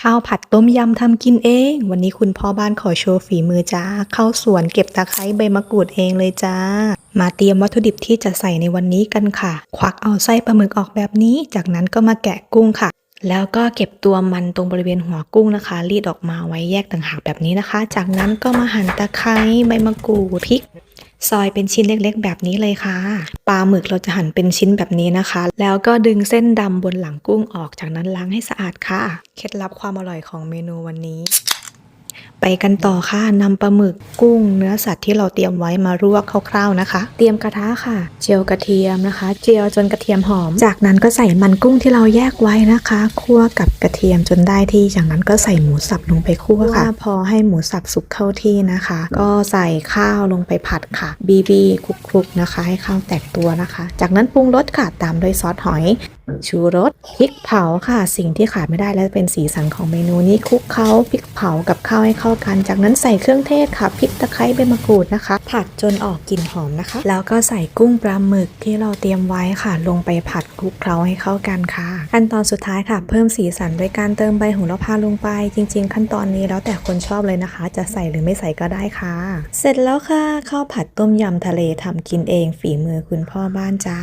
ข้าวผัดต้มยำทำกินเอง วันนี้คุณพ่อบ้านขอโชว์ฝีมือจ้า เข้าสวนเก็บตะไคร้ใบมะกรูดเองเลยจ้า มาเตรียมวัตถุดิบที่จะใส่ในวันนี้กันค่ะ ควักเอาไส้ปลาหมึกออกแบบนี้ จากนั้นก็มาแกะกุ้งค่ะ แล้วก็เก็บตัวมันตรงบริเวณหัวกุ้งนะคะ รีดออกมาไว้แยกต่างหากแบบนี้นะคะ จากนั้นก็มาหั่นตะไคร้ใบมะกรูดพริก ซอยเป็นชิ้นเล็กๆ แบบนี้เลยค่ะ ปลาหมึกเราจะหั่นเป็นชิ้นแบบนี้นะคะ แล้วก็ดึงเส้นดำบนหลังกุ้งออกจากนั้นล้างให้สะอาดค่ะ เคล็ดลับความอร่อยของเมนูวันนี้ ไปกันต่อค่ะนำปลาหมึกกุ้งเนื้อสัตว์ที่เราเตรียมไว้มาลวกคร่าวๆนะคะ เตรียมกระทะค่ะ เจียวกระเทียมนะคะ เจียวจนกระเทียมหอม จากนั้นก็ใส่มันกุ้งที่เราแยกไว้นะคะคั่วกับกระเทียมจนได้ที่จากนั้นก็ใส่หมูสับลงไปคั่วค่ะ พอให้หมูสับสุกเข้าที่นะคะ ก็ใส่ข้าวลงไปผัดค่ะบีบีคลุกๆนะคะ ให้ข้าวแตกตัวนะคะ จากนั้นปรุงรสค่ะตามด้วยซอสหอย ชูรสพริกเผาค่ะสิ่งที่ขาดไม่ได้และเป็นสีสันของเมนูนี้คลุกเคล้าพริกเผากับข้าวให้เข้ากัน จากนั้นใส่เครื่องเทศค่ะพริกตะไคร้ใบมะกรูดนะคะ ผัดจนออกกลิ่นหอมนะคะ แล้วก็ใส่กุ้งปลาหมึกที่เราเตรียมไว้ค่ะ ลงไปผัดคลุกเคล้าให้เข้ากันค่ะขั้นตอนสุดท้ายค่ะ เพิ่มสีสันด้วยการเติมใบโหระพาลงไป จริง ๆ ขั้นตอนนี้แล้วแต่คนชอบเลยนะคะ จะใส่หรือไม่ใส่ก็ได้ค่ะ เสร็จแล้วค่ะข้าวผัดต้มยำทะเลทำกินเองฝีมือคุณพ่อบ้านจ้า